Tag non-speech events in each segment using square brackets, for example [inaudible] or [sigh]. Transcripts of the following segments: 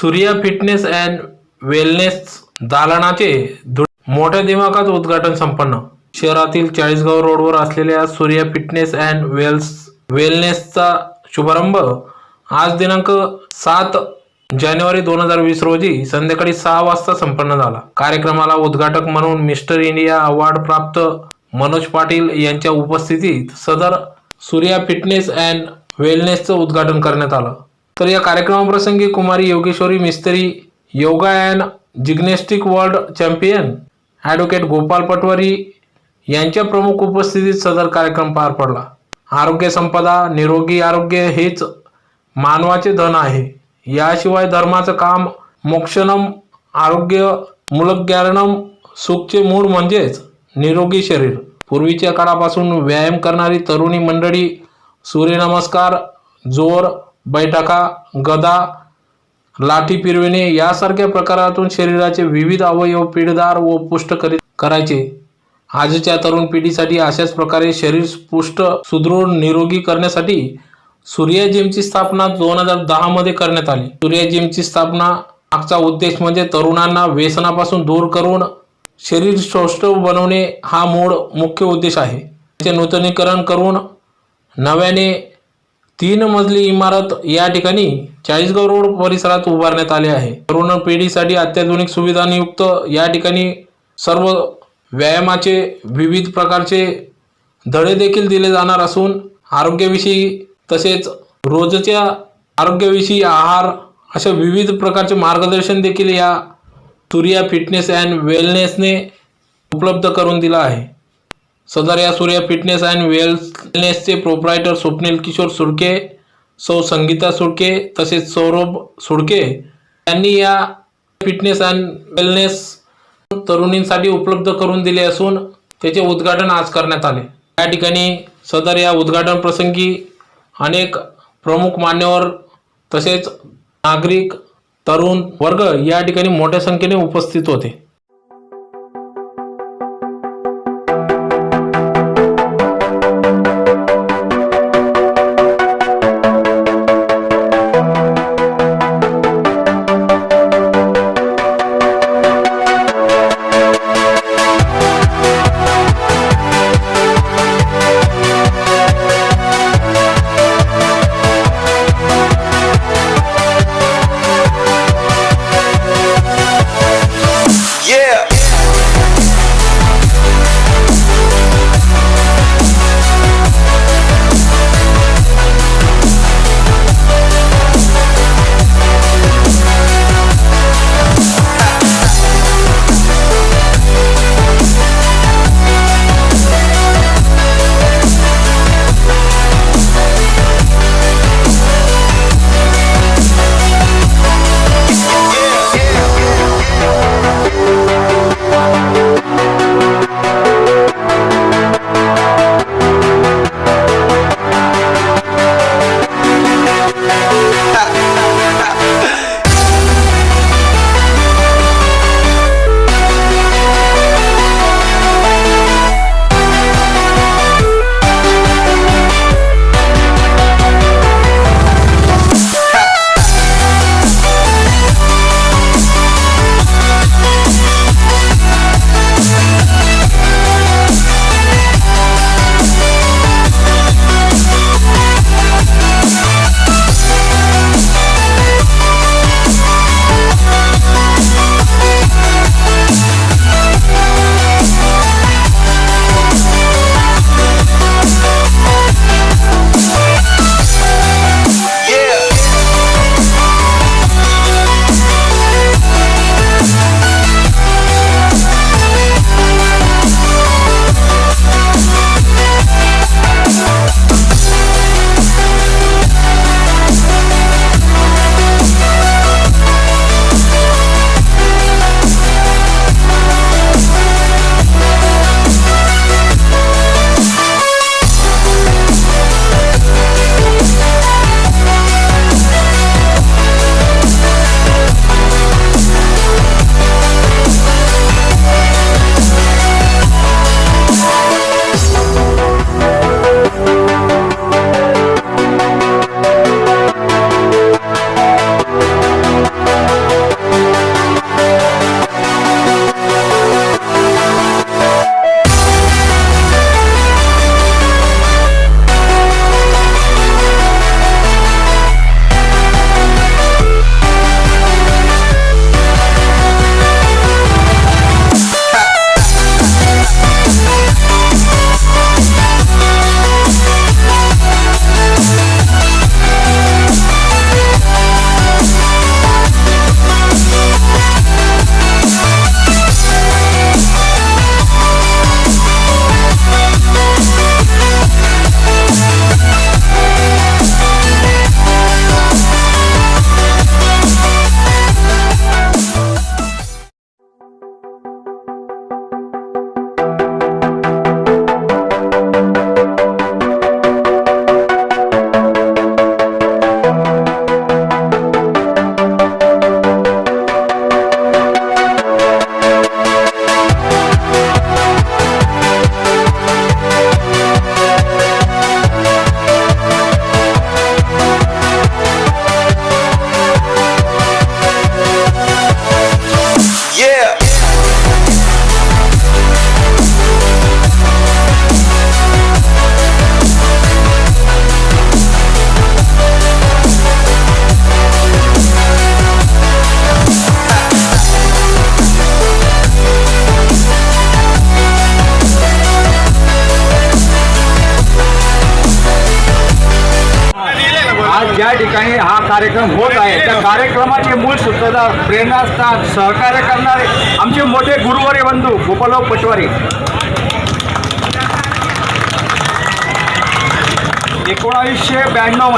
Surya fitness and wellness दालनाचे मोठ्या दिमागात उद्घाटन संपन्न. शहरातील चाळीसगाव रोडवर असलेल्या सूर्या फिटनेस अँड वेल्स वेलनेसचा शुभारंभ आज दिनांक सात जानेवारी दोन हजार वीस रोजी संध्याकाळी सहा वाजता संपन्न झाला. कार्यक्रमाला उद्घाटक म्हणून मिस्टर इंडिया अवॉर्ड प्राप्त मनोज पाटील यांच्या उपस्थितीत सदर सूर्या फिटनेस अँड वेलनेसचं उद्घाटन करण्यात आलं. तर या कार्यक्रमाप्रसंगी कुमारी Yogeshwari Mistry yoga and gymnastic world champion advocate Gopal Patwari यांच्या प्रमुख उपस्थितीत सदर कार्यक्रम पार पडला. आरोग्य संपदा निरोगी आरोग्य हेच मानवाचे धन आहे. याशिवाय धर्माचं काम मोक्षणम आरोग्य मुलग्यारणम सुखचे मूळ म्हणजेच निरोगी शरीर. पूर्वीच्या काळापासून व्यायाम करणारी तरुणी मंडळी सूर्यनमस्कार जोर बैठका गदा लाठी पिरविणे यासारख्या प्रकारातून शरीराचे विविध अवयव पीडदार व पुष्ट करीत करायचे. आजच्या तरुण पिढीसाठी अशाच प्रकारे शरीर पुष्ट सुदृढ निरोगी करण्यासाठी सूर्या जिमची स्थापना दोन हजार दहामध्ये करण्यात आली. सूर्या जिमची स्थापना मागचा उद्देश म्हणजे तरुणांना व्यसनापासून दूर करून शरीर सौष्ठव बनवणे हा मूळ मुख्य उद्देश आहे. त्याचे नूतनीकरण करून नव्याने तीन मजली इमारत या ठिकाणी चाळीसगाव रोड परिसरात उभारण्यात आले आहे. तरुण पिढीसाठी अत्याधुनिक सुविधांयुक्त या ठिकाणी सर्व व्यायामाचे विविध प्रकारचे धडे देखील दिले जाणार असून आरोग्याविषयी तसेच रोजच्या आरोग्याविषयी आहार अशा विविध प्रकारचे मार्गदर्शन देखील या तुरिया फिटनेस अँड वेलनेसने उपलब्ध करून दिला आहे. सदर या सूर्या फिटनेस अँड वेलनेसचे प्रोप्रायटर स्वप्नील किशोर सुडके सौ संगीता सुडके तसेच सौरभ सुडके यांनी या फिटनेस अँड वेलनेस तरुणींसाठी उपलब्ध करून दिले असून त्याचे उद्घाटन आज करण्यात आले. या ठिकाणी सदर या उद्घाटन प्रसंगी अनेक प्रमुख मान्यवर तसेच नागरिक तरुण वर्ग या ठिकाणी मोठ्या संख्येने उपस्थित होते.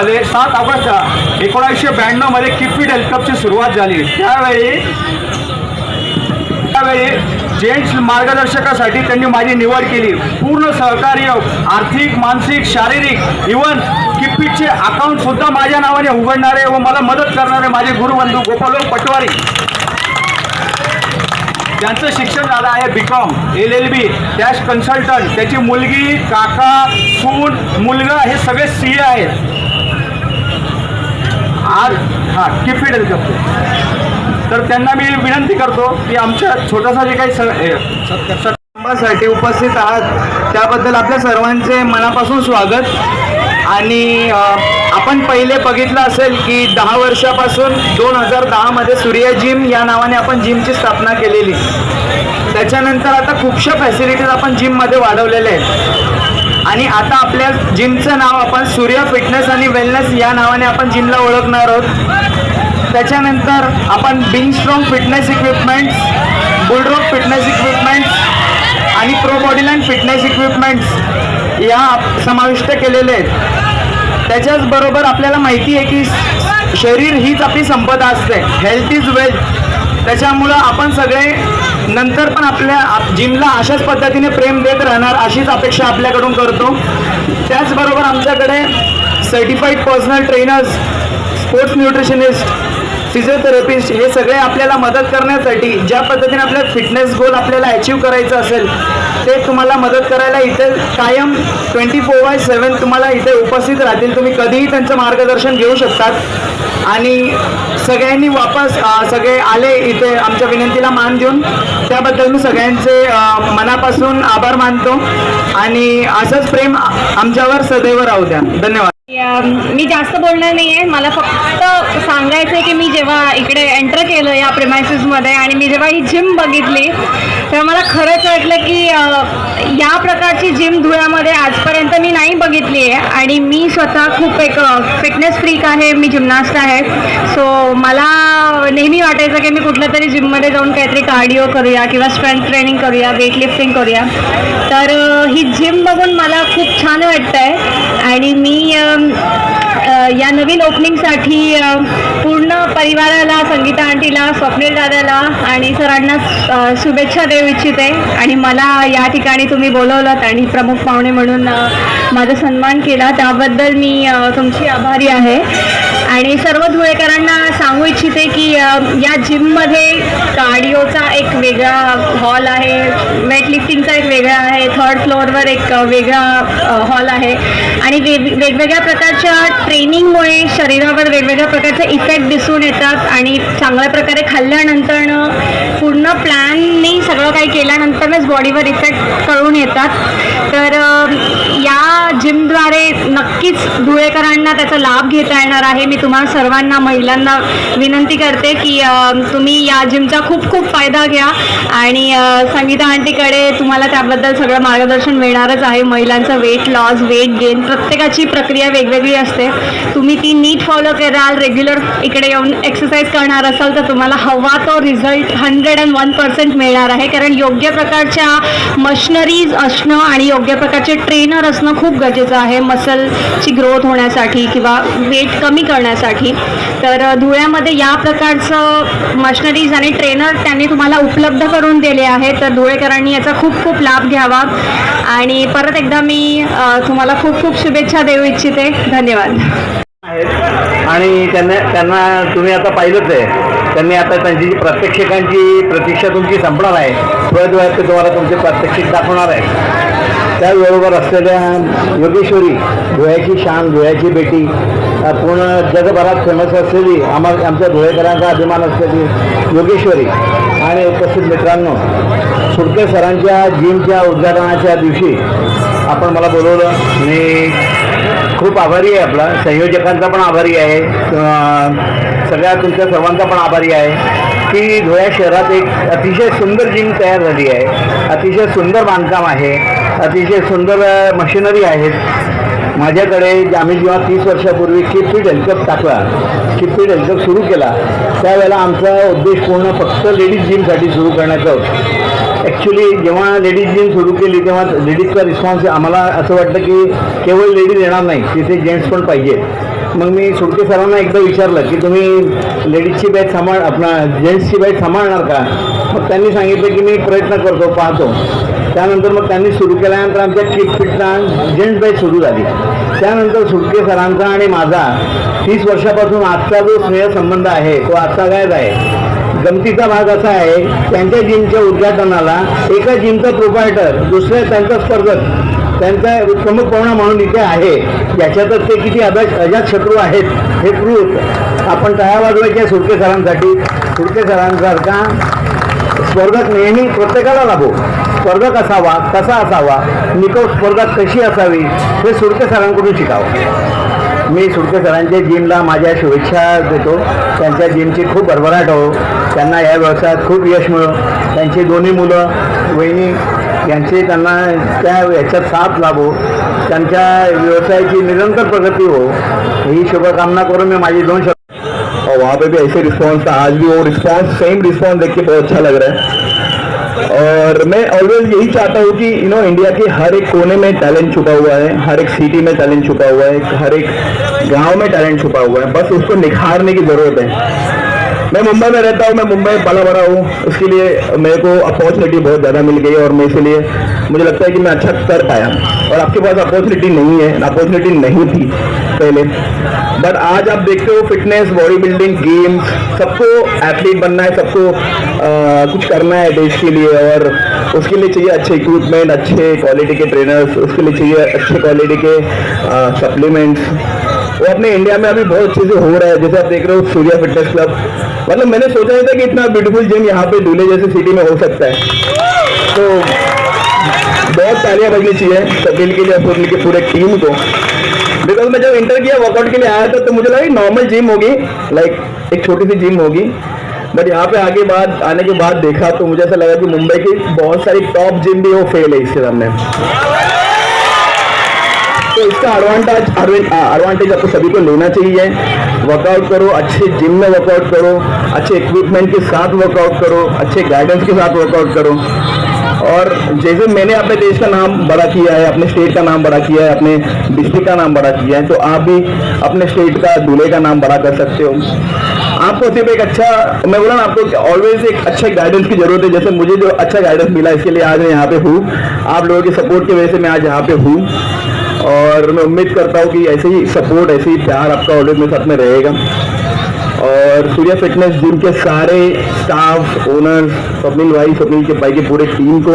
मध्ये सात ऑगस्ट एकोणावीसशे ब्याण्णवमध्ये किफिट हेल्थ कपची सुरुवात झाली. त्यावेळी त्यावेळी जेंट्स मार्गदर्शकासाठी त्यांनी माझी निवड केली. पूर्ण सहकार्य आर्थिक मानसिक शारीरिक इवन किप्पीटचे अकाउंट सुद्धा माझ्या नावाने उघडणारे व मला मदत करणारे माझे गुरुबंधू गोपाल पटवारी. ज्यांचं शिक्षण झालं आहे B Com L L B cash consultant त्याची मुलगी काका सून मुलगा हे सगळे सी आहेत. आज हां किफिट करतो तर त्यांना मी विनंती करतो की आमच्या छोटासा जे काही साठी उपस्थित आहात त्याबद्दल आपल्या सर्वांचे मनापासून स्वागत. आणि आपण पहिले बघितलं असेल की दहा वर्षापासून दोन हजार दहामध्ये सूर्य जिम या नावाने आपण जिमची स्थापना केलेली. त्याच्यानंतर आता खूपशा फॅसिलिटीज आपण जिममध्ये वाढवलेल्या आहेत. आणि आता आपल्या जिमचं नाव आपण सूर्य फिटनेस आणि वेलनेस या नावाने आपण जिमला ओळखणार आहोत. त्याच्यानंतर आपण being strong fitness equipments Bulldrop fitness equipments आणि प्रो बॉडीलाईन फिटनेस इक्विपमेंट्स या समाविष्ट केलेले आहेत. त्याच्याचबरोबर आपल्याला माहिती आहे की शरीर हीच आपली संपदा असते. हेल्थ इज वेल्थ त्याच्यामुळं आपण सगळे नंतर पण आपल्या आप- जिमला अशाच पद्धतीने प्रेम देत राहणार अशीच अपेक्षा आपल्याकडून करतो. त्याचबरोबर आमच्याकडे certified personal trainers sports nutritionist physiotherapist हे सगळे आपल्याला मदत करण्यासाठी ज्या पद्धतीने आपल्या फिटनेस गोल आपल्याला अचीव करायचं असेल ते तुम्हाला मदत करायला इथे कायम ट्वेंटी फोर बाय सेवन तुम्हाला इथे उपस्थित राहतील. तुम्ही कधीही त्यांचं मार्गदर्शन घेऊ शकतात. आणि सगळ्यांनी वापस सगळे आले इथे आमच्या विनंतीला मान देऊन. त्याबद्दल मी सगळ्यांचे मनापासून आभार मानतो. आणि असंच प्रेम आमच्यावर सदैव राहू द्या. धन्यवाद. मी जास्त बोलणार नाही आहे मला फक्त सांगायचं आहे की मी जेव्हा इकडे एंटर केलं या प्रेमायसिसमध्ये आणि मी जेव्हा ही जिम बघितली तेव्हा मला खरंच वाटलं की या प्रकारची जिम धुळ्यामध्ये आजपर्यंत मी नाही बघितली आहे आणि मी स्वतः खूप एक फिटनेस फ्रीक आहे. मी जिमनास्ट आहे. सो मला नेहमी वाटायचं की मी कुठल्या तरी जिममध्ये जाऊन काहीतरी कार्डिओ करूया किंवा स्ट्रेंथ ट्रेनिंग करूया वेट लिफ्टिंग करूया. तर ही जिम बघून मला खूप छान वाटतं आहे आणि मी या नवीन ओपनिंगसाठी पूर्ण परिवाराला संगीता आंटीला स्वप्नील दादाला आणि सरांना शुभेच्छा देऊ इच्छिते. आणि मला या ठिकाणी तुम्ही बोलवलं आणि प्रमुख पाहुणे म्हणून माझा सन्मान केला. त्याबद्दल मी तुमची आभारी आहे. आणि सर्व धुळेकरांना सांगू इच्छिते की या जिममध्ये कार्डिओचा एक वेगळा हॉल आहे वेटलिफ्टिंगचा एक वेगळा आहे थर्ड फ्लोअरवर एक वेगळा हॉल आहे. आणि वेग वेगवेगळ्या प्रकारच्या ट्रेनिंगमुळे शरीरावर वेगवेगळ्या प्रकारचे इफेक्ट दिसून येतात आणि चांगल्या प्रकारे खाल्ल्यानंतरनं पूर्ण प्लॅननी सगळं काही केल्यानंतरच बॉडीवर इफेक्ट कळून येतात. तर या जिमद्वारे नक्कीच धुळेकरांना त्याचा लाभ घेता येणार आहे. मी तुम्हाला सर्वांना महिलांना विनंती करते की तुम्ही या जिमचा खूप खूप फायदा घ्या. आणि संगीता आंटीकडे तुम्हाला त्याबद्दल सगळं मार्गदर्शन मिळणारच आहे. महिलांचं वेट लॉस वेट गेन प्रत्येकाची प्रक्रिया वेगवेगळी असते. तुम्ही ती नीट फॉलो कराल रेग्युलर इकडे येऊन एक्सरसाइज करणार असाल तर तुम्हाला हवा तो result hundred and one percent मिळणार आहे. कारण योग्य प्रकारच्या मशिनरीज असणं आणि योग्य प्रकारचे ट्रेनर असणं खूप गरजेचं आहे. मसलची ग्रोथ होण्यासाठी किंवा वेट कमी करण्यासाठी. तर धुळ्यामध्ये या प्रकारचं मशनरीज आणि ट्रेनर त्यांनी तुम्हाला उपलब्ध करून दिले आहे तर धुळेकरांनी याचा खूप खूप लाभ घ्यावा. आणि परत एकदा मी तुम्हाला खूप खूप शुभेच्छा देऊ इच्छिते. धन्यवाद. आहेत आणि त्यांना त्यांना तुम्ही आता पाहिलंच आहे. त्यांनी आता त्यांची जी प्रात्यक्षिकांची प्रतीक्षा तुमची संपणार आहे. थोड्या वेळात ते तुम्हाला तुमचे प्रात्यक्षिक दाखवणार आहे. त्याचबरोबर असलेल्या योगेश्वरी धुळ्याची शान धुळ्याची बेटी पूर्ण जगभरात फेमस असलेली आम्हा आमच्या धुळेकरांचा अभिमान असलेली योगेश्वरी. आणि उपस्थित मित्रांनो सुटके सरांच्या जिमच्या उद्घाटनाच्या दिवशी आपण मला बोलवलं. मी खूप आभारी आहे आपला. संयोजकांचा पण आभारी आहे. सगळ्या तुमच्या सर्वांचा पण आभारी आहे. की धुळ्या शहरात एक अतिशय सुंदर जिम तयार झाली आहे. अतिशय सुंदर बांधकाम आहे. अतिशय सुंदर मशिनरी आहेत. माझ्याकडे आम्ही जेव्हा तीस वर्षापूर्वी किटफिट हेल्थ कप टाकला किटफिट हेल्थ कप सुरू केला त्यावेळेला आमचा उद्देश पूर्ण फक्त लेडीज जिमसाठी सुरू करण्याचा होता. ॲक्च्युली जेव्हा लेडीज जिम सुरू केली तेव्हा लेडीजचा रिस्पॉन्स आम्हाला असं वाटतं की केवळ लेडीज येणार नाही तिथे जेंट्स पण पाहिजे. मग मी सुटके सरांना एकदा विचारलं की तुम्ही लेडीजची बॅच सांभाळ आपला जेंट्सची बॅच सांभाळणार का? मग त्यांनी सांगितलं की मी प्रयत्न करतो पाहतो. त्यानंतर मग त्यांनी सुरू केल्यानंतर आमच्या किटफिटचा जेंट्स बॅच सुरू झाली. त्यानंतर सुटके सरांचा आणि माझा तीस वर्षापासून आजचा जो स्नेहसंबंध आहे तो आजचा गायब आहे. गमतीचा भाग असा आहे त्यांच्या जिमच्या उद्घाटनाला एका जिमचा प्रोपायटर दुसऱ्या त्यांचा स्पर्धक त्यांचा प्रमुख पाहुणा म्हणून इथे आहे. याच्यातच ते किती अभ्यास अजात शत्रू आहेत हे प्रूफ आपण टाळ्या वाजवायच्या सुरके सरांसाठी. सुरके सरांसारखा स्पर्धक नेहमी प्रत्येकाला लाभो स्पर्धक असावा कसा असावा निकोप स्पर्धा कशी असावी हे सुरके सरांकडून शिकावं. मी सुरके सरांच्या जिमला माझ्या शुभेच्छा देतो. त्यांच्या जिमची खूप भरभराट हो. त्यांना या व्यवसायात खूप यश मिळो. त्यांची दोन्ही मुलं वहिनी यांची त्यांना त्या याच्यात साथ लाभो, त्यांच्या व्यवसायाची निरंतर प्रगती हो. ही शुभकामना करून मी माझी दोन शब्द और वहाँ पे भी ऐसे रिस्पॉन्स था, आज भी वो रिस्पॉन्स सेम रिस्पॉन्स देख के बहुत अच्छा लग रहा है। और मैं ऑलवेज यही चाहता हूँ कि यू नो इंडिया के हर एक कोने में टैलेंट छुपा हुआ है, हर एक सिटी में टैलेंट छुपा हुआ है, हर एक गाँव में टैलेंट छुपा हुआ है। बस उसको निखारने की ज़रूरत है। मैं मुंबई में रहता हूँ, मैं मुंबई पला बड़ा हूँ। उसके लिए मेरे को अपॉर्चुनिटी बहुत ज़्यादा मिल गई और मैं इसलिए मुझे लगता है कि मैं अच्छा कर पाया। और आपके पास अपॉर्चुनिटी नहीं है अपॉर्चुनिटी नहीं थी पहले। बट आज आप देखते हो फिटनेस बॉडी बिल्डिंग गेम्स सबको एथलीट बनना है, सबको कुछ करना है देश के लिए। और उसके लिए चाहिए अच्छे इक्विपमेंट अच्छे क्वालिटी के ट्रेनर्स उसके लिए चाहिए अच्छे क्वालिटी के सप्लीमेंट्स वो अपने इंडिया में अभी बहुत से हो रहा है। जैसे आप देख रहे हो सूर्या फिटनेस क्लब मतलब मैंने सोचा नहीं था कि इतना ब्यूटीफुल जिम यहाँ पे दूल्हे जैसे सिटी में हो सकता है। तो बहुत तालियाँ बजनी चाहिए कपिल के लिए और के पूरे टीम को। बिकॉज़ मैं जब इंटर किया वर्कआउट के लिए आया था तो मुझे लगा नॉर्मल जिम होगी। लाइक एक छोटी सी जिम होगी। बट यहाँ पे आगे बाद, आने के बाद देखा तो मुझे ऐसा लगा कि मुंबई की बहुत सारी टॉप जिम भी वो फेल है इसके सामने। तो इसका एडवांटेज एडवांटेज आपको सभी को लेना चाहिए। वर्कआउट करो, अच्छे जिम में वर्कआउट करो, अच्छे इक्विपमेंट के साथ वर्कआउट करो, अच्छे गाइडेंस के साथ वर्कआउट करो। और जैसे मैंने अपने देश का नाम बड़ा किया है, अपने स्टेट का नाम बड़ा किया है, अपने डिस्ट्रिक्ट का नाम बड़ा किया है तो आप भी अपने स्टेट का दूल्हे का नाम बड़ा कर सकते हो। आपको सिर्फ़ एक अच्छा मैं बोला ना आपको ऑलवेज एक अच्छे गाइडेंस की ज़रूरत है। जैसे मुझे जो अच्छा गाइडेंस मिला, इसके लिए आज मैं यहाँ पे हूँ। आप लोगों की सपोर्ट की वजह से मैं आज यहाँ पे हूँ। और मैं उम्मीद करता हूँ कि ऐसे ही सपोर्ट ऐसे ही प्यार आपका ऑलवेज मेरे साथ में रहेगा। और सूर्या फिटनेस जिम के सारे स्टाफ ओनर्स स्वप्निल भाई स्वप्निल के भाई के पूरे टीम को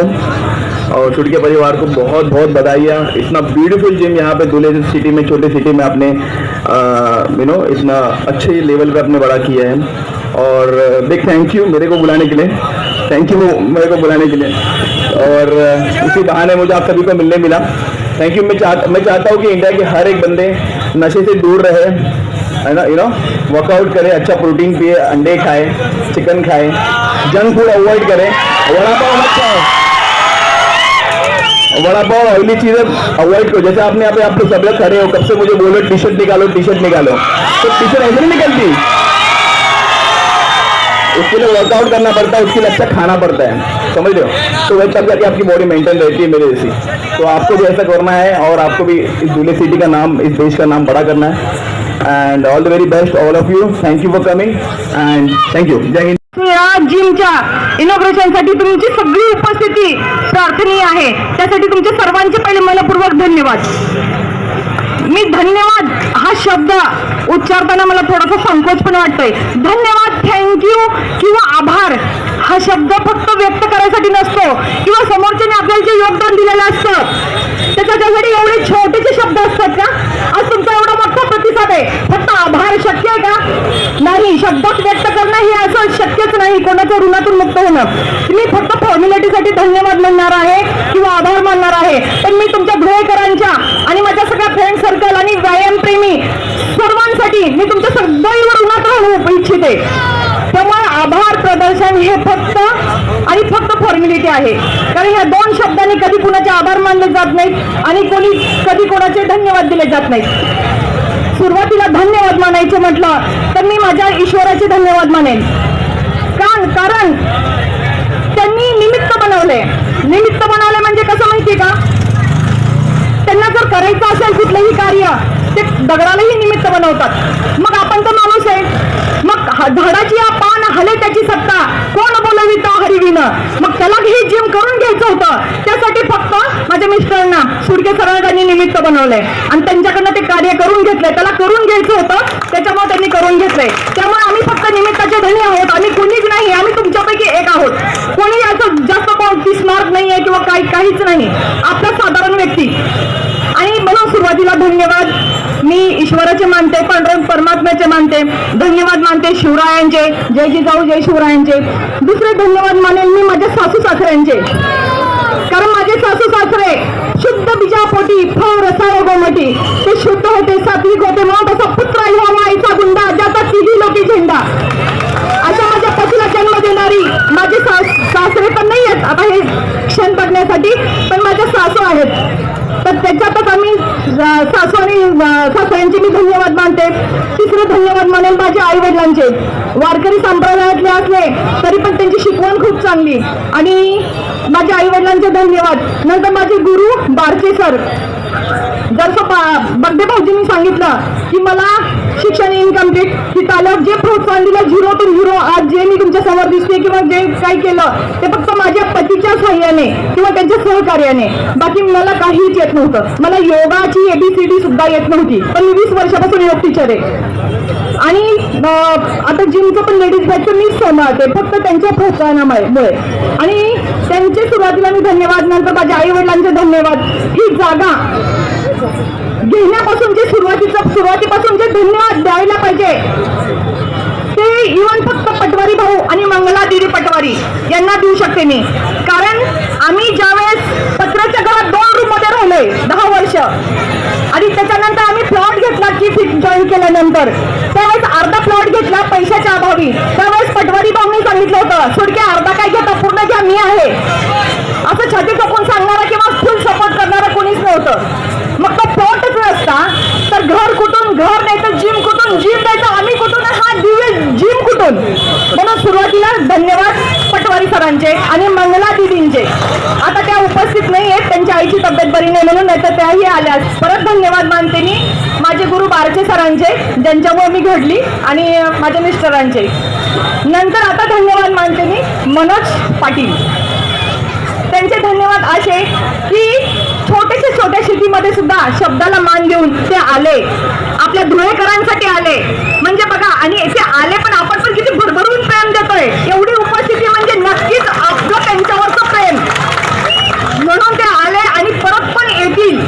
और सूर्य के परिवार को बहुत बहुत बधाइयाँ। इतना ब्यूटीफुल जिम यहाँ पे दूल्हे सिटी में, छोटे सिटी में आपने यू नो इतना अच्छे लेवल पे आपने बड़ा किया है। और बिग थैंक यू मेरे को बुलाने के लिए। थैंक यू मेरे को बुलाने के लिए। और, इसी बहाने मुझे आप सभी को मिलने मिला। थैंक यू मैं चाहता मैं चाहता हूँ कि इंडिया के हर एक बंदे नशे से दूर रहे, है ना यू नो वर्कआउट करे अच्छा प्रोटीन पिए, अंडे खाए चिकन खाए जंक फ़ूड अवॉइड करें। वड़ा पाव मत खाओ। वड़ा पाव ऑयली चीज़ें अवॉइड करो। जैसे आपने यहाँ पे आप लोग सब लोग खड़े हो, कब से मुझे बोलो टी शर्ट निकालो टी शर्ट निकालो। तो टी शर्ट ऐसे नहीं निकलती। उसके लिए वर्कआउट करना पड़ता है, उसके लिए अच्छा खाना पड़ता है। समझ रहे हो? तो तब जाके आपकी बॉडी मेंटेन रहती है मेरे जैसी। तो आपको भी ऐसा करना है और आपको भी इस दूल्हे सिटी का नाम, इस देश का नाम बड़ा करना है। And all the very best all of you thank you for coming and thank you जय हिंद या जिमच्या इनॉग्रेशनसाठी तुमची सगळी उपस्थिती प्रार्थनीय आहे. त्यासाठी तुमचे सर्वांचे पहिले मनपूर्वक धन्यवाद. मी धन्यवाद हा शब्द उच्चारताना मला थोडासा संकोच पण वाटतोय. धन्यवाद थँक्यू किंवा आभार. हा शब्द फक्त व्यक्त करायसाठी नसतो. किंवा समोरच्याने आपल्याला जे योगदान दिलेलं असतं त्याच्यासाठी एवढे छोटेसे शब्द असतात का? आज तुमचा एवढा मोठा प्रतिसाद आहे. फक्त आभार शक्य आहे का? नाही शब्दात व्यक्त करणं हे असं शक्यच नाही कोणाच्या ऋणातून मुक्त होणं. मी फक्त फॉर्म्युलिटीसाठी धन्यवाद म्हणणार आहे किंवा आभार मानणार आहे. पण मी तुमच्या धुळेकरांच्या आणि माझ्या सगळ्या फ्रेंड सर्कल आणि व्यायाम प्रेमी सर्वांसाठी मी तुमच्या सदैव ऋणात राहू इच्छिते. आभार प्रदर्शन हे फक्त आणि फक्त फॉर्म्युलिटी आहे. कारण या दोन शब्दांनी कधी कुणाचे आभार मानले जात नाहीत आणि कोणी कधी कोणाचे धन्यवाद दिले जात नाहीत. सुरुवातीला धन्यवाद मानायचे म्हटलं तर मी माझ्या ईश्वराचे धन्यवाद मानेन. का कारण त्यांनी निमित्त बनवले निमित्त बनवले म्हणजे कसं माहिती का? त्यांना जर करायचं असेल कुठलंही कार्य ते दगडालाही निमित्त बनवतात. मग आपण तर माणूस आहे. मग झाडाची या पान हले त्याची सत्ता. कोण बोलविता हरिविन मग त्याला हे जिम करून घ्यायचं होतं. त्यासाठी फक्त माझ्या मिस्टरांना सुडके त्यांनी निमित्त बनवलंय. आणि त्यांच्याकडनं ते कार्य करून घेतलंय. त्याला करून घ्यायचं होतं. त्याच्यामुळे त्यांनी करून घेतलंय. त्यामुळे आम्ही फक्त निमित्ताचे धनी आहोत. आम्ही कोणीच नाही. आम्ही तुमच्यापैकी एक आहोत. कोणी असं जास्त कोणती स्मार्ट नाही आहे किंवा काही काहीच नाही. आपला साधारण व्यक्ती. आणि म्हणून सुरुवातीला धन्यवाद. मी ईश्वराचे मानते पांडुरंग परमात्म्याचे मानते धन्यवाद मानते शिवरायांचे जय जिजाऊ जय शिवरायांचे. दुसरे धन्यवाद मानेल मी माझ्या सासू सासऱ्यांचे. कारण माझे सासू सासरे शुद्ध बिजापोटी फळ रसाळ गोमटी. ते शुद्ध होते सात्विक होते म्हणून तसा पुत्र ह्या माईचा गुंडा ज्याचा तिघी लोकी झेंडा. अशा माझ्या पतीला जन्म देणारी माझे सास सासरे पण नाही आहेत आता हे क्षण बघण्यासाठी पण माझ्या सासू आहेत. तर त्याच्यातच आम्ही सासू आणि सासऱ्यांचे मी धन्यवाद मानते. तिसरं धन्यवाद मानेल माझ्या आई वडिलांचे वारकरी संप्रदायातले असले तरी पण त्यांची शिकवण खूप चांगली. आणि माझ्या आई वडिलांचे धन्यवाद. नंतर माझे गुरु बारचे सर जसं बड्डे भाऊजींनी सांगितलं की मला शिक्षण इनकम्प्लीट की आल्यावर जे प्रोत्साहन दिलं झिरो टू झिरो आज जे मी तुमच्यासमोर दिसते किंवा जे काही केलं ते फक्त माझ्या पतीच्या साह्याने किंवा त्यांच्या सहकार्याने. बाकी मला काहीच येत नव्हतं. मला योगाची एबीसीडी सुद्धा येत नव्हती. पण मी वीस वर्षापासून योग टीचर आहे. आणि आता जिमचं पण लेडीज बॅचचं मी सांभाळते फक्त त्यांच्या प्रोत्साहनामुळे. आणि त्यांचे सुरुवातीला मी धन्यवाद नंतर माझ्या आई वडिलांचे धन्यवाद. ही जागा घेण्यापासून जे सुरुवातीचं सुरुवातीपासून जे धन्यवाद द्यायला पाहिजे ते इव्हन फक्त पटवारी भाऊ आणि मंगला दिदी पटवारी यांना देऊ शकते मी. कारण आम्ही ज्यावेळेस पत्राच्या घरात दोन रूममध्ये राहिलोय दहा वर्ष आणि त्याच्यानंतर आम्ही प्लॉट घेतला की फिट जॉईन केल्यानंतर. त्यावेळेस अर्धा प्लॉट घेतला पैशाच्या अभावी. त्यावेळेस पटवारी भाऊनी सांगितलं होतं सोडके अर्धा काय घेता? पूर्ण घ्या मी आहे. असं छाती ठोकून सांगणारा किंवा फुल सपोर्ट करणारा कोणीच नव्हतं. नसता तर घर कुठून? घर नाही तर जिम कुठून? जिम नाही तर आम्ही कुठून? हा दिव्य जिम कुठून? म्हणून सुरुवातीला धन्यवाद पटवारी सरांचे आणि मंगला दिदींचे. आता त्या उपस्थित नाही आहेत त्यांच्या आईची तब्येत बरी नाही म्हणून नाही तर त्याही आल्या. परत धन्यवाद मानते मी माझे गुरु बारचे सरांचे ज्यांच्यामुळे मी घडली आणि माझ्या मिस्टरांचे. नंतर आता धन्यवाद मानते मी मनोज पाटील. त्यांचे धन्यवाद असे की छोट्या शेतीमध्ये सुद्धा शब्दाला मान देऊन ते आले. आपल्या धुळेकरांसाठी आले. म्हणजे बघा आणि ते आले पण आपण पण किती भरभरून प्रेम देतोय. एवढी उपस्थिती म्हणजे नक्कीच आपलं त्यांच्यावरचं प्रेम. म्हणून ते आले आणि परत पण येतील.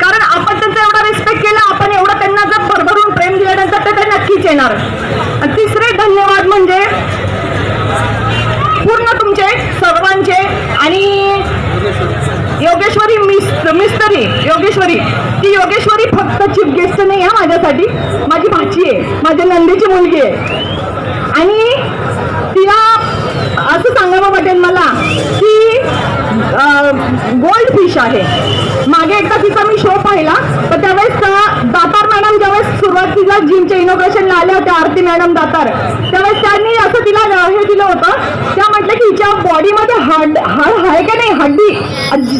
कारण आपण त्यांचा एवढा रिस्पेक्ट केला आपण एवढं त्यांना जर भरभरून प्रेम दिल्यानंतर तर ते नक्कीच येणार. तिसरे धन्यवाद म्हणजे पूर्ण तुमचे सर्वांचे आणि योगेश्वरी मिस आहे योगेश्वरी. ती योगेश्वरी फक्त चीफ गेस्ट नाही आहे माझ्यासाठी. माझी भाची आहे. माझ्या नंदीची मुलगी आहे. आणि तिला असं सांगावं वाटेल मला की गोल्ड फिश आहे. मागे एकदा तिचा मी शो पाहिला तर त्यावेळेस त्या दातार ज्यावेळेस सुरुवातीला जिमच्या इनोग्रेशनला आल्या होत्या आरती मॅडम दातार. त्यावेळेस त्यांनी असं तिला हे दिलं होतं. त्या म्हटलं की हिच्या बॉडीमध्ये हाड हाड आहे का नाही? हड्डी.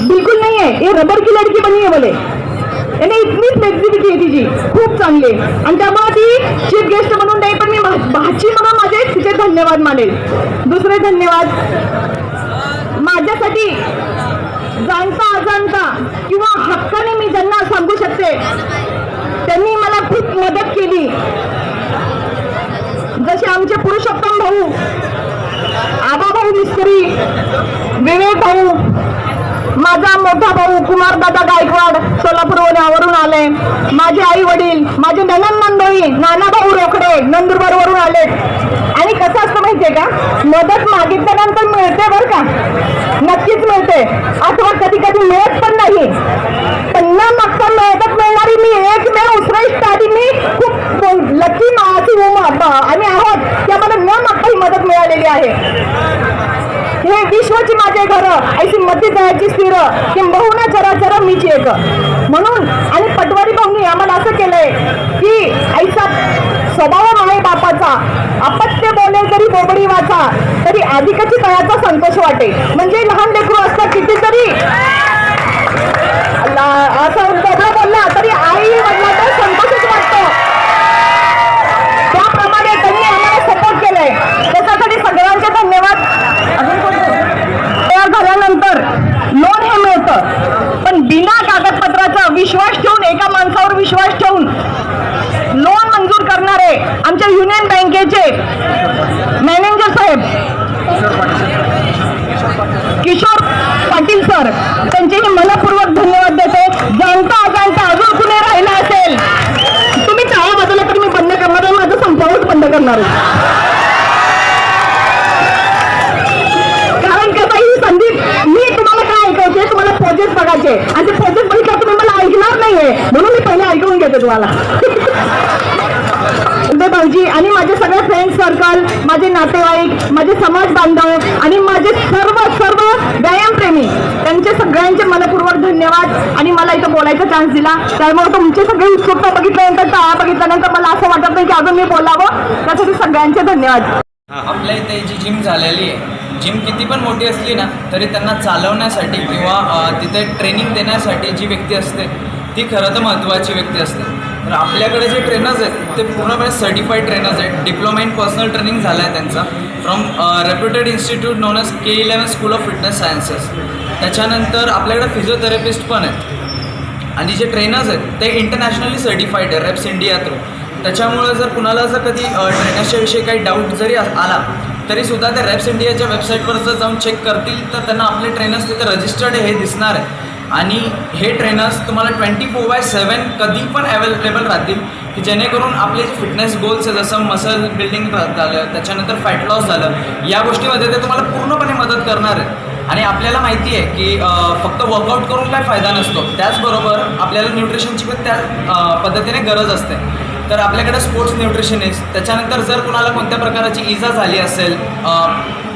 बिलकुल नाही आहे. हे रबर की लडकी बनी आहे बोले. याने इतकी फ्लेक्झिबिलिटी आहे तिची. खूप चांगली. आहे. आणि त्यामुळे ती चीफ गेस्ट म्हणून नाही पण मी भाची म्हणून माझे तिचे धन्यवाद मानेल. दुसरे धन्यवाद. माझ्यासाठी जाणता अजाणता किंवा हक्काने मी ज्यांना सांगू शकते त्यांनी मला खूप मदत केली. जसे आमचे पुरुषोत्तम भाऊ आबा भाऊ मिस्त्री विवेक भाऊ माझा मोठा भाऊ कुमारदादा गायकवाड सोलापूरवरून आले. माझे आई वडील माझे ननन नंदोई नाना भाऊ रोकडे नंदुरबारवरून आले. आणि कसं असतं माहितीये का? मदत मागितल्यानंतर मिळते बरं का? नक्कीच मिळते. अथवा कधी कधी मिळत पण नाही. पण मागचा मेहनत मदत मिळणारी मी एकमेव श्रेष्ठ आणि मी खूप लकी माझी आम्ही आहोत त्यामध्ये न मागता ही मदत मिळालेली आहे हे। विश्वची माझे घर ऐशी मध्ये जायची स्थिर किंबहुना जरा जरा मीच एक। म्हणून आणि पटवारी भाऊनी आम्हाला असं केलंय की ऐसा स्वभाव आहे बापाचा अपत्य बोले जरी बोबडी वाचा तरी अधिकची तयाचा संतोष वाटे. म्हणजे लहान लेकरू असतात कितीतरी ला- असं बोबडा बोलला तरी आई वडिलांचा संतोषच वाटतो त्याप्रमाणे त्यांनी आम्हाला सपोर्ट केलंय त्याच्यासाठी सगळ्यांचे धन्यवाद अजून कोण तयार झाल्यानंतर लोन हे मिळतं पण बिना कागदपत्राचा विश्वास ठेवून एका माणसावर विश्वास ठेवून लोन मंजूर करणारे आमच्या युनियन बँकेचे मॅनेजर साहेब किशोर पाटील सर त्यांचे मनपूर्वक धन्यवाद देते. जाणता अजाणता अजून कुणी राहिला असेल? तुम्ही टाळा बदलला तर मी बंद करणार आहे माझं संपावच बंद करणार कारण कसं ही संधी मी तुम्हाला काय ऐकवते तुम्हाला प्रोजेक्ट बघायचे. आणि ते प्रोजेक्ट बघितलं तुम्ही मला ऐकणार नाहीये. म्हणून मी पहिले ऐकून घेते तुम्हाला. [laughs] भाऊजी आणि माझे सगळे फ्रेंड सर्कल माझे नातेवाईक माझे समाज बांधव आणि माझे सर्व सर्व व्यायामप्रेमी त्यांचे सगळ्यांचे मनपूर्वक धन्यवाद आणि मला इथं बोलायचा चान्स दिला. त्यामुळे तुमचे सगळे उत्सुकता बघितल्यानंतर टाळा बघितल्यानंतर मला असं वाटत नाही की अजून मी बोलावं. त्यासाठी सगळ्यांचे धन्यवाद. आपल्या इथे जी जिम झालेली आहे जिम किती पण मोठी असली ना तरी त्यांना चालवण्यासाठी किंवा तिथे ट्रेनिंग देण्यासाठी जी व्यक्ती असते ती खरं तर महत्त्वाची व्यक्ती असते. तर आपल्याकडे जे ट्रेनर्स आहेत ते पूर्णपणे सर्टिफाईड ट्रेनर्स आहेत. डिप्लोमा इन पर्सनल ट्रेनिंग झाला आहे त्यांचा from reputed institute known as K eleven school of fitness sciences त्याच्यानंतर आपल्याकडे फिजिओथेरपिस्ट पण आहेत. आणि जे ट्रेनर्स आहेत ते इंटरनॅशनली सर्टिफाईड आहे रेप्स इंडिया थ्रू त्याच्यामुळं जर कुणाला जर कधी ट्रेनर्सच्या विषयी काही डाऊट जरी आला तरीसुद्धा ते रेप्स इंडियाच्या वेबसाईटवर जर जाऊन चेक करतील तर त्यांना आपले ट्रेनर्स तिथे रजिस्टर्ड आहे हे दिसणार आहे. आणि हे ट्रेनर्स तुम्हाला ट्वेंटी फोर बाय सेवन कधी पण अवेलेबल राहतील की जेणेकरून आपले जे फिटनेस गोल्स आहे जसं मसल बिल्डिंग झालं त्याच्यानंतर फॅट लॉस झालं या गोष्टीमध्ये ते तुम्हाला पूर्णपणे मदत करणार आहेत. आणि आपल्याला माहिती आहे की फक्त वर्कआउट करून काय फायदा नसतो. त्याचबरोबर आपल्याला न्यूट्रिशनची पण त्या पद्धतीने गरज असते. तर आपल्याकडे स्पोर्ट्स न्यूट्रिशनिस्ट त्याच्यानंतर जर कुणाला कोणत्या प्रकारची इजा झाली असेल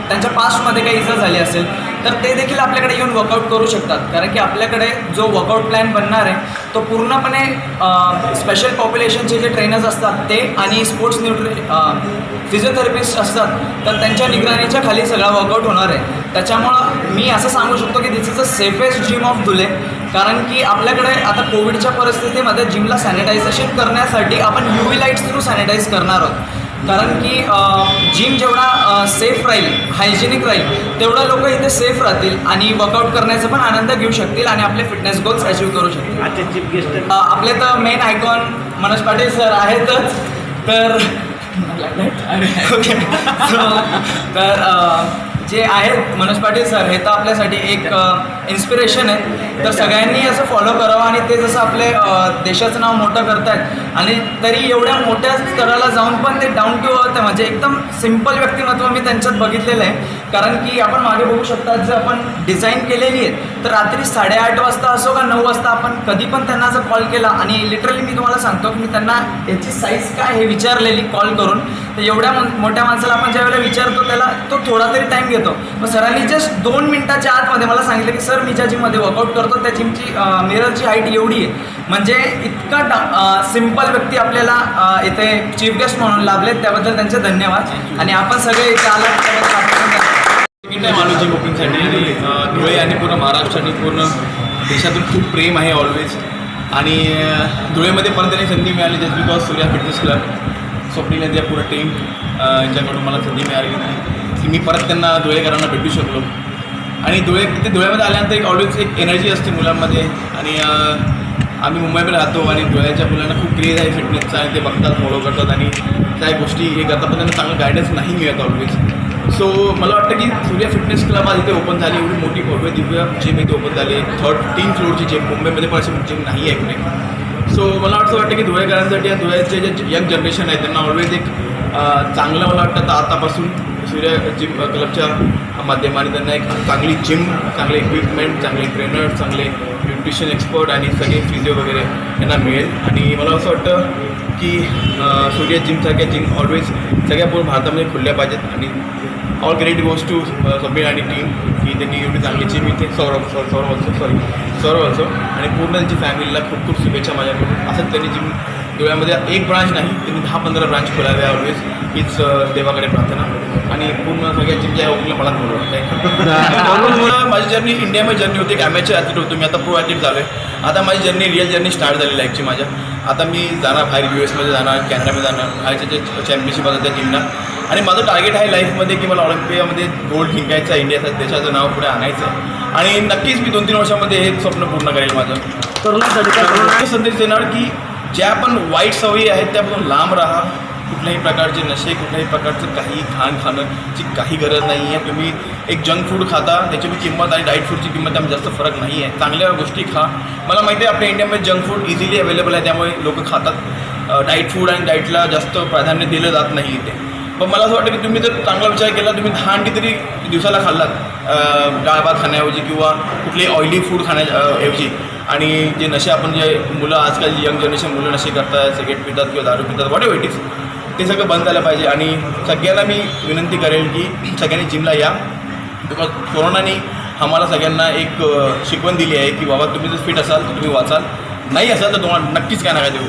त्यांच्या पास्टमध्ये काही इजा झाली असेल तर ते देखील आपल्याकडे येऊन वर्कआउट करू शकतात. कारण की आपल्याकडे जो वर्कआउट प्लॅन बनणार आहे तो पूर्णपणे स्पेशल पॉप्युलेशनचे जे ट्रेनर्स असतात ते आणि स्पोर्ट्स न्यूट्रि फिजिओथेरपिस्ट असतात तर त्यांच्या निगराणीच्या खाली सगळा वर्कआउट होणार आहे. त्याच्यामुळं मी असं सांगू शकतो की this is a safest gym of Dhule कारण की आपल्याकडे आता कोविडच्या परिस्थितीमध्ये जिमला सॅनिटायझेशन करण्यासाठी आपण U V lights through sanitize करणार आहोत. कारण की जिम जेवढा सेफ राहील हायजेनिक राहील तेवढं लोक इथे सेफ राहतील आणि वर्कआउट करण्याचा पण आनंद घेऊ शकतील आणि आपले फिटनेस गोल्स अचीव करू शकतील. आजचे चीफ गेस्ट अ, आपले तर main icon Manoj Patil sir आहेतच. तर [laughs] ओके [laughs] तर जे आहेत मनोज पाटील सर हे तर आपल्यासाठी एक इन्स्पिरेशन आहे. तर सगळ्यांनी असं फॉलो करावं आणि ते जसं आपले देशाचं नाव मोठं करतायत आणि तरी एवढ्या मोठ्या स्तराला जाऊन पण ते डाऊन टू अर्थ आहे. म्हणजे एकदम सिंपल व्यक्तिमत्व मी त्यांच्यात बघितलेलं आहे. कारण की आपण मागे बघू शकता जर आपण डिझाईन केलेली आहे तर रात्री साडेआठ वाजता असो का नऊ वाजता आपण कधी पण त्यांना जर कॉल केला आणि लिटरली मी तुम्हाला सांगतो की मी त्यांना याची साईज काय हे विचारलेली कॉल करून तर एवढ्या मोठ्या माणसाला आपण ज्यावेळेला विचारतो त्याला तो थोडा तरी टाईम घेतो. मग सरांनी जस्ट दोन मिनिटाच्या आतमध्ये मला सांगितलं की सर मी ज्या जिममध्ये वर्कआउट करतो त्या जिमची मिररची हाईट एवढी आहे. म्हणजे इतका डा सिंपल व्यक्ती आपल्याला इथे चीफ गेस्ट म्हणून लाभलेत. त्याबद्दल त्यांचे धन्यवाद. आणि आपण सगळे इथे आलात त्याबद्दल टाईम आलो बुकिंगसाठी आणि धुळे आणि पूर्ण महाराष्ट्र आणि पूर्ण देशातून खूप प्रेम आहे ऑलवेज आणि धुळेमध्ये परत त्यांनी संधी मिळाली just because Surya fitness club Swapnil यांच्या पूर्ण टीम यांच्याकडून मला संधी मिळाली नाही. मी परत त्यांना धुळेकरांना भेटू शकलो. आणि धुळे ते धुळ्यामध्ये आल्यानंतर एक ऑलवेज एक एनर्जी असते मुलांमध्ये. आणि आम्ही मुंबईमध्ये राहतो आणि धुळ्याच्या मुलांना खूप क्रेज आहे फिटनेसचा आणि ते बघतात फॉलो करतात आणि त्या गोष्टी हे करतात. पण त्यांना चांगलं गायडन्स नाही मिळत ऑलवेज सो मला वाटतं की सूर्या फिटनेस क्लब आज इथे ओपन झाली एवढी मोठी भव्य दिव्य जिम इथे ओपन झाली. थर्ड तीन फ्लोरची जिम मुंबईमध्ये पण अशी जिम नाही आहे कुठे सो मला असं वाटतं की धुळेकरांसाठी या धुळ्याचे जे यंग जनरेशन आहे त्यांना ऑलवेज एक चांगलं मला वाटतं तर आतापासून सूर्य जिम क्लबच्या माध्यमाने त्यांना एक चांगली जिम चांगले इक्विपमेंट चांगले ट्रेनर चांगले न्यूट्रिशन एक्सपर्ट आणि सगळे फिजिओ वगैरे यांना मिळेल आणि मला असं वाटतं की सूर्य जिमसारख्या जिम ऑलवेज सगळ्या पूर्ण भारतामध्ये खुलल्या पाहिजेत आणि all great goes to Sameer आणि टीम की त्यांनी एवढी चांगली जिम इथे सौरभ सौ- सौरभ असो सॉरी सौरभ असो आणि पूर्ण त्यांची फॅमिलीला खूप खूप शुभेच्छा माझ्याकडून असंच त्यांनी जिम डोळ्यामध्ये एक ब्रांच नाही त्यांनी दहा पंधरा ब्रांच खोलाव्या ऑलवेज हीच देवाकडे प्रार्थना. आणि पूर्ण सगळ्या जिमच्या ओपला मला बोलवा [laughs] माझी जर्नी इंडियामध्ये जर्नी होती एक ॲमेचर ॲथलीट होतो. मी आता प्रो ॲथलीट झालो आहे आता माझी जर्नी रिअल जर्नी स्टार्ट झाली लाईफची माझ्या. आता मी जाणार बाहेर यू एसमध्ये जाणार कॅनडामध्ये जाणार बाहेरच्या जे चॅम्पियनशिप असतात त्या जिमना आणि माझं टार्गेट आहे लाईफमध्ये की मला ऑलिम्पियामध्ये गोल्ड जिंकायचं आहे इंडियाचं देशाचं नाव पुढे आणायचं आहे. आणि नक्कीच मी दोन तीन वर्षामध्ये हे स्वप्न पूर्ण करेल माझं. तरुणांसाठी संदेश देणार की ज्या पण वाईट सवयी आहेत त्यापासून लांब राहा. कुठल्याही प्रकारचे नशे कुठल्याही प्रकारचं काही खाण खाण्याची काही गरज नाही आहे तुम्ही एक जंक फूड खाता त्याची किंमत आणि डाईट फूडची किंमत त्यामध्ये जास्त फरक नाही आहे चांगल्या गोष्टी खा. मला माहिती आहे आपल्या इंडियामध्ये जंक फूड इझिली अवेलेबल आहे त्यामुळे लोक खातात. डाईट फूड आणि डाईटला जास्त प्राधान्य दिलं जात नाही इथे. पण मला असं वाटतं की तुम्ही जर चांगला विचार केला तुम्ही दहा अंडी तरी दिवसाला खाल्लात. डाळ भात खाण्याऐवजी किंवा कुठले ऑइली फूड खाण्याऐवजी आणि जे नशे आपण जे मुलं आजकाल यंग जनरेशन मुलं नशे करतात सिगरेट पितात किंवा दारू पितात वॉट इट इज ते सगळं बंद झालं पाहिजे. आणि सगळ्यांना मी विनंती करेल की सगळ्यांनी जिमला या. बिकॉज कोरोनाने आम्हाला सगळ्यांना एक शिकवण दिली आहे की बाबा तुम्ही जर फिट असाल तर तुम्ही वाचाल. नाही असाल तर तुम्हाला नक्कीच काय ना काय देऊ.